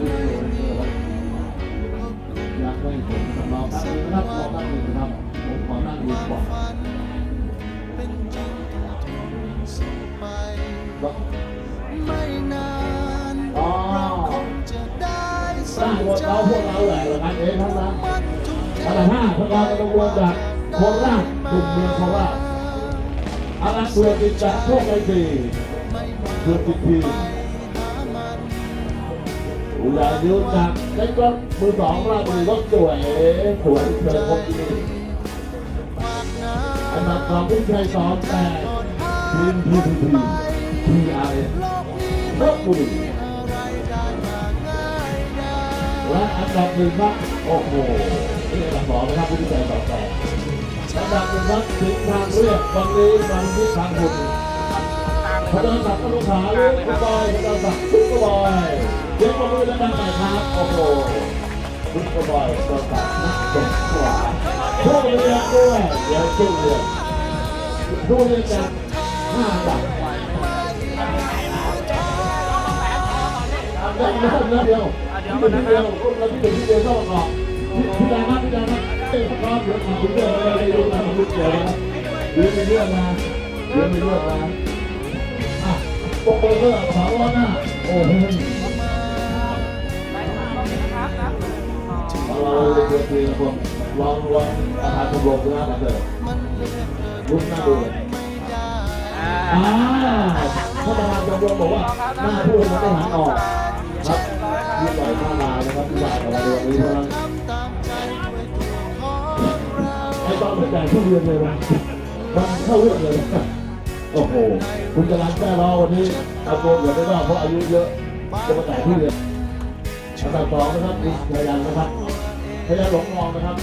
อยากให้ผมทำรอแป๊บนึงนะครับรอแป๊บนึงครับผมขอนั่งดูก่อนแล้วไม่นานอ๋อจะได้สร้างนพวกเราพวกเราแหละกันเองทั้งนั้นอันดับห้าพวกเราเป็นวมจากโคราชกลุ่มเมืองโคราชอันดับอติดจากพวกไอซีไม่มาเสือติดที อุลายุจากเล็กรถมือสองราบุรีรถสวยสวยเชิญพบที่นี่อันดับสองผู้ชายสองแต่ทีมพีพีพีทีอาร์เอสโลกนี้รถบุรีและอันดับหนึ่งครับโอ้โหนี่อันดับสองนะครับผู้ชายสองแต่อันดับหนึ่งครับถึงทางเรียบวันนี้วันที่ทางบุญ พระเจ้าสักดิ์ลูกค้าลูกผู้บอยพระเจ้าสักดิ์ทุกบอยเดี๋ยวมาดูแล้วกันหน่อยครับโอ้โหทุกบอยพระเจ้าสักดิ์นักตกขวาผู้เรียนด้วยเดี๋ยวช่วยเรียนผู้เรียนจากห้าดับได้เริ่มแล้วเดียวที่เดียวรุ่นแล้วที่เดียวที่เดียวเข้ามาก่อนพี่ดามาพี่ดามาเอ้ยพร้อมเดี๋ยวถามเรื่องอะไรไม่รู้นะมันรู้เกี่ยวนะเดี๋ยวมีเรื่องมาเดี๋ยวมีเรื่องมาอะโปร โมเตอร์สาวหน้าโอ้โหเราเรียนเรียนคนลองลองอาหารชมรมด้วยนะเถอะมันเลือกเกินรุ่นหน้าดูเลยอ่าถ้าประธานชมรมบอกว่าหน้าพูดมันไม่หันออกครับที่ปล่อยหน้ามานะครับที่ว่ากับเราวันนี้เพราะฉะนั้นทำตามใจด้ตัวของเราไม่ต้องสนใจทุเรียนเลยนะมันเข้าเรื่องเลยนะ โอ้โห คุณจะรันแม่รอวันนี้เอาตัวเหลือไม่ได้เพราะอายุเยอะ จะมาแต่ทุเรียนอันดับสองนะครับคุณพยันนะครับพยันหลงทองนะครับ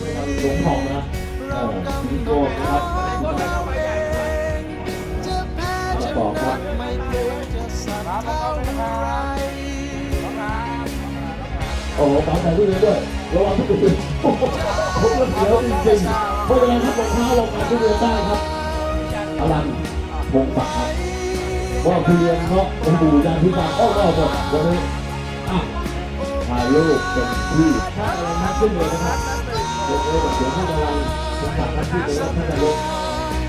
พยันหลงทองนะเออมีโกนะครับจะแพ้ชนะไม่กลัวจะสั่นเท่าไรโอ้โหปั๊มแต่ทุเรียนด้วยระวังทุเรียนผมก็เสียวจริงๆเพราะฉะนั้นครับรองเท้าลงมาทุเรียนได้ครับ อลันพงศักดิ์ครับว่าเรียนเพราะเป็นบูยานพิการอ้อมหมดวันนี้อะถ่ายรูปเป็นที่ถ้าอะไรนักขึ้นเลยนะครับเดี๋ยวเดี๋ยวท่านกำลังสงสารท่าที่เป็นรัฐนนายก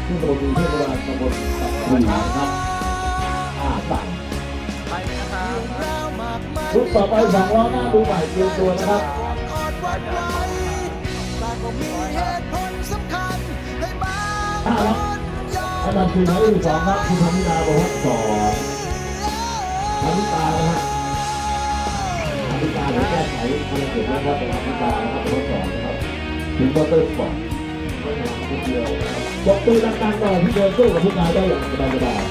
ที่ตำบลเทศบาลตำบลตับคุยนะครับอ่าสั่งแล้วมากมายชุดต่อไปสองล้อหน้าดูใหม่เตรียมตัวนะครับอ่อนหวั่นไหว ออันมดับสี่หมายเลขสองครับคุณธนิดาบอกว่าสองธนิตานะฮะธนิตาเดี๋ยวแก้ไขอะไรเกิดนะครับเป็นธนิตานะครับเป็นสองนะครับถึงวอเตอร์สปอร์ตไม่ใช่คนเดียวนะครับบอกตัวดังๆหน่อยที่เดินสู้กับผู้นายได้อย่างสบาย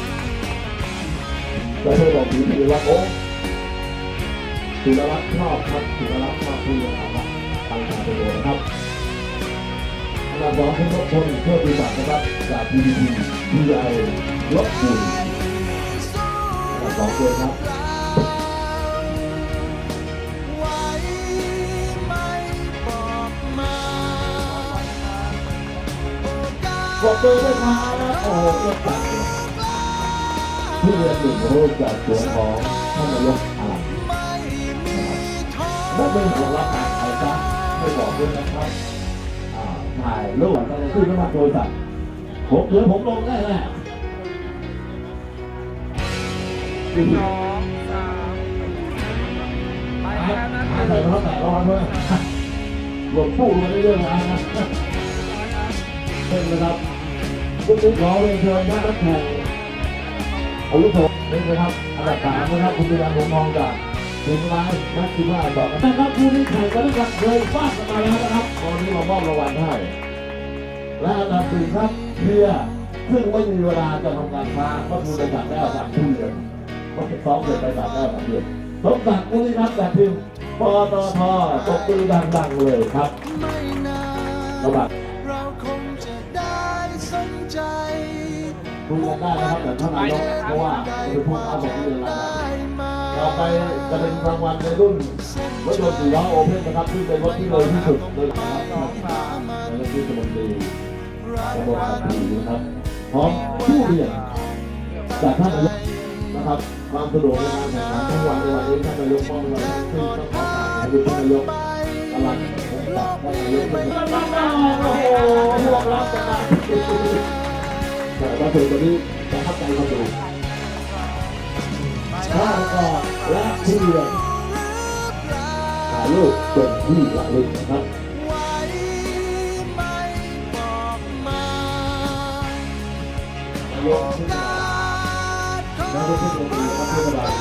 ๆแล้วเธอบอกผีผีว่าโอ้ศิลลักษณ์ชอบครับศิลลักษณ์ชอบที่จะทำตั้งใจไปเลยนะครับอั นดับองคุณนพพลเพื่อปฏิบัตินะครับจาก PPP PI ลบบุรีอันดับสองเลยครับไว้ไม่บอกมาโอกาบอกเบอร์ด้วยครับโอ้โหเลือกจัดเลยที่เรียนหนึ่งรูปจากสวนของท่านนายกอาลันไม่มีท้อและเรื่องของรับการใครครับไม่บอกด้วยนะครับ ถ่ายรูปอะไรขึ้นมันโทรศัพท์ผมเดี๋ยวผมลงได้แหละสองสามไปใส่แล้วนะใส่ร้อนใส่ร้อนด้วยหลวงปู่มาเรื่อยๆนะเช่นนะครับคุณนึกขอเรียนเชิญท่านนักแข่งอาวุโสนี่นะครับอันดับสามนะครับคุณพิรันหงทองจากถึงร้ายนักกีฬาต่อกันนะครับคู่นี้แข่งกันด้วกันเคยฟาด กันมาแล้วนะครับตอนนี้มามอบรางวัลให้ และอันดับสี่ครับเพียร์ซึ่งไม่มีเวลาจะทำงานค้าเพราะคุณไปจากแล้วสามที่เลยเขาไปซ้อมเสร็จไปจากแล้วสามเดือนสมศักดิ์บุรีรัตน์จากทีมปตทตบมือดังๆเลยครับไม่นานระบาดเราคงจะได้สนใจคุยกันได้นะครับแต่ท่านนายกเพราะว่าจะพูดเอาบอกที่เรียนรายงานต่อ ไปจะเป็นรางวัลในรุ่นรถยนต์สี่ล้อโอเพ่นนะครับที่เป็นรถที่เร็วที่สุดเลยนะครับในรถที่สมบูรณ์ตำบลตับผีนะครับพร้อมผู้เรียนจากท่านนายกนะครับความสะดวกในการแข่งขันทั้งวันในวันนี้ท่านนายกมอบรางวัลซึ่งต้องขอขอบคุณท่านนายกตลาดผมตัดท่านนายกเป็นโอ้โหพวกเราจะมาแต่ว่าเธอตอนนี้ประทับใจความสะดู ข้าวกอดและทุเรียนถ่ายรูปเป็นที่ระลึกนะครับไว้ไม่บอกมานายกที่การขอนายกที่ดีนะครับเทศบาล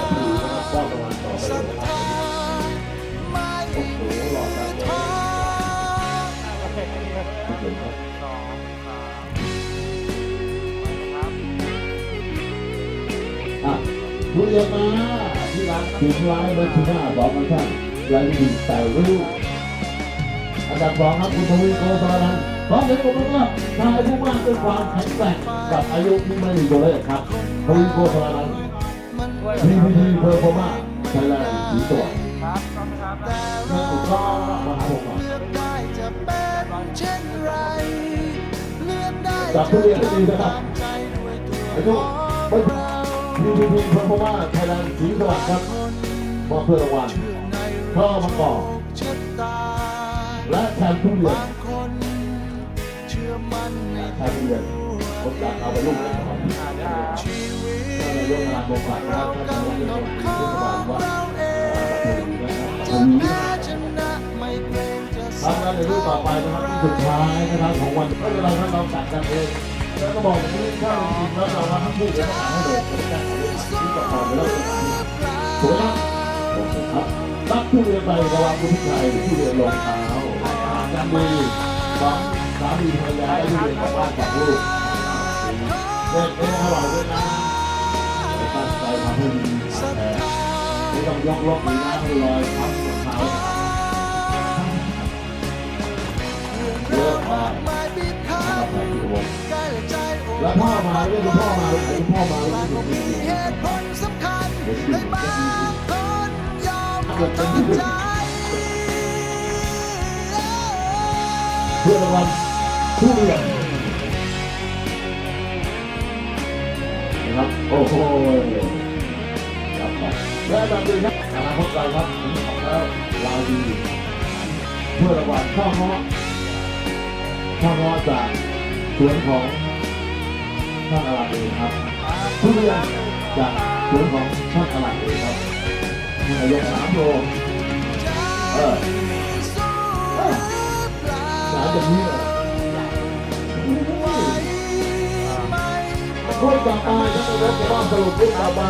ก็คือนะครับก็ประมาณต่อไปเลยนะครับโอ้โหหล่อจังเลยขอบคุณครับ ทุเรียนมาที่ร้านถึงร้านเลยถึงหน้าสองพันท่านรายดีแต่รู้อันดับสองครับคุณทวีโกสารันขอเสียงปรบมือครับนายผู้มากด้วยความแข็งแกร่งกับอายุที่ไม่มีตัวเลขครับทวีโกสารันมันด้วยพีพีทีเพอร์ฟอร์มาไทยแลนด์สีตัวครับต้องครับแต่เราถูกต้องมาหาผมก่อนเลือกได้จะเป็นเช่นไรเลือกได้จับทุเรียนให้ดีนะครับตามใจด้วยตัวอายุขไม่อง ราพีพีทีเพอร์ฟอร์มาไทยแลนด์สีสวัสดิ์ครับคนมอบเพื่อรางวัลเชื่อในพ่อมาก่อนชะตาและแทนทุเรียนบางคนเชื่อมั่นในแทนทุเรียนผมอยากเอาไปลูกเลยก่อนอ่าครับชีวิตท่านนายกงานบงการนะครับท่านนายกเทศบาลวัดเราเองปจะทุมนะแพ้ครับชนะไม่เกรงจะทำงานในรูปต่อไปนะครับที่สุดท้ายนะครับของวันไม่เป็นไรครับเราจัดกันเอง แล้วก็บอกอย่างนี้าจริงแล้วเราทำพูดแล้วก็อ่าให้เด็กจะได้เรื่องที่ก่อนไปแล้วจะอ่านถูกไหมครับโอเคครับรับทุเรียนไประวังคุณผู้ชายทุเรียนรองเท้าอาจารย์ดีสองสามีภรรยาได้เรียนกลับบ้านกับลูกเด็กเองอร่อยด้วยนะตั้งใจทำให้ดีแท้ไม่ต้องยกลบหรือน้ำให้ลอยทับรองเท้าเยอะมาก แล้วพ่อมาเรียกคุณพ่อมาเรียกคุณพ่อมาแต่เรียกก็คุณมีเหตุผลสำคัญให้บางคนยอมเกิดเป็นทำที่ใจเพื่อรางวัลทุเรียนนะครับโอ้โหครับครับและแบบนี้ครับอนาคตไกลครับผมบอกแล้วลาวดีเพื่อรางวัลข้าวเงาะข้าวเงาะจากสวนของ ท่านอาลาเองครับทุเรียนจากสวนของท่านอาลาเองครับนายกสามโลเออสู้เปล่าสายแบบนี้เลยไว้ไม่คนต่อไปท่านนายกจะว่าสรุปรูปต่อไป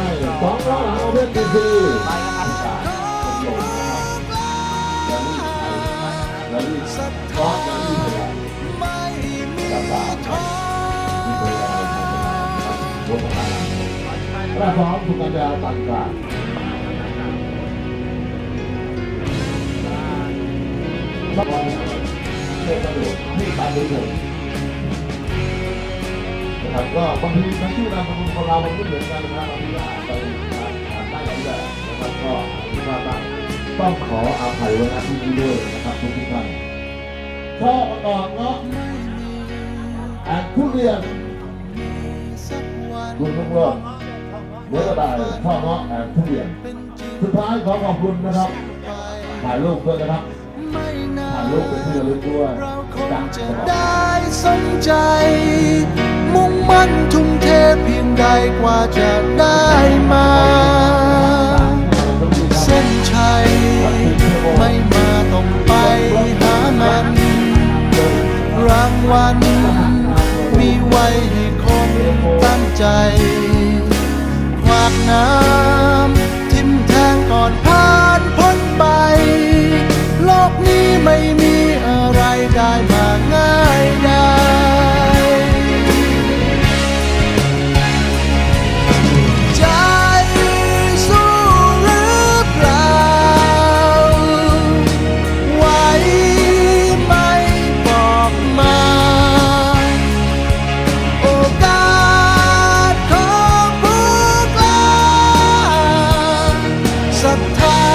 สองร้อยหาเพื่อนดีซีไปนะครับลงนะครับแล้วนี่แล้วนี่ศรัทก้อธานแล้วนี่ นะครับรถประธานพระพร้อมทุกการดาวต่างกลางบ้านเทพประโยชน์ที่ตามไปถึงนะครับก็บางทีทั้งชื่อนามสกุลคนเรามันไม่เหมือนกันนะครับบางทีก็อานไปอ่านได้หลายแบบนะครับก็อ่านว่าบ้างต้องขออาภัยไว้ณที่นี้ด้วยนะครับทุกท่านช่อประกอบเนาะแอ่านทุเรียน คุณลุงเลิศเนื้อกระต่ายช่อเงาะแอนทุเรียนสุดท้ายขอขอบคุณนะครับถ่ายรูปด้วยนะครับถ่ายรูปเป็นที่ระลึกด้วยจากจะได้สนใจ มุ่งมั่นทุ่มเทเพียงใดกว่าจะได้มาเส้นชัยไม่มาต้องไปหามันรางวัลมีไว้ำใจหวากน้ำทิ่มแทงก่อนผ่านพ้นไป โลกนี้ไม่มีอะไรได้มาง่ายได้ ศรัทธา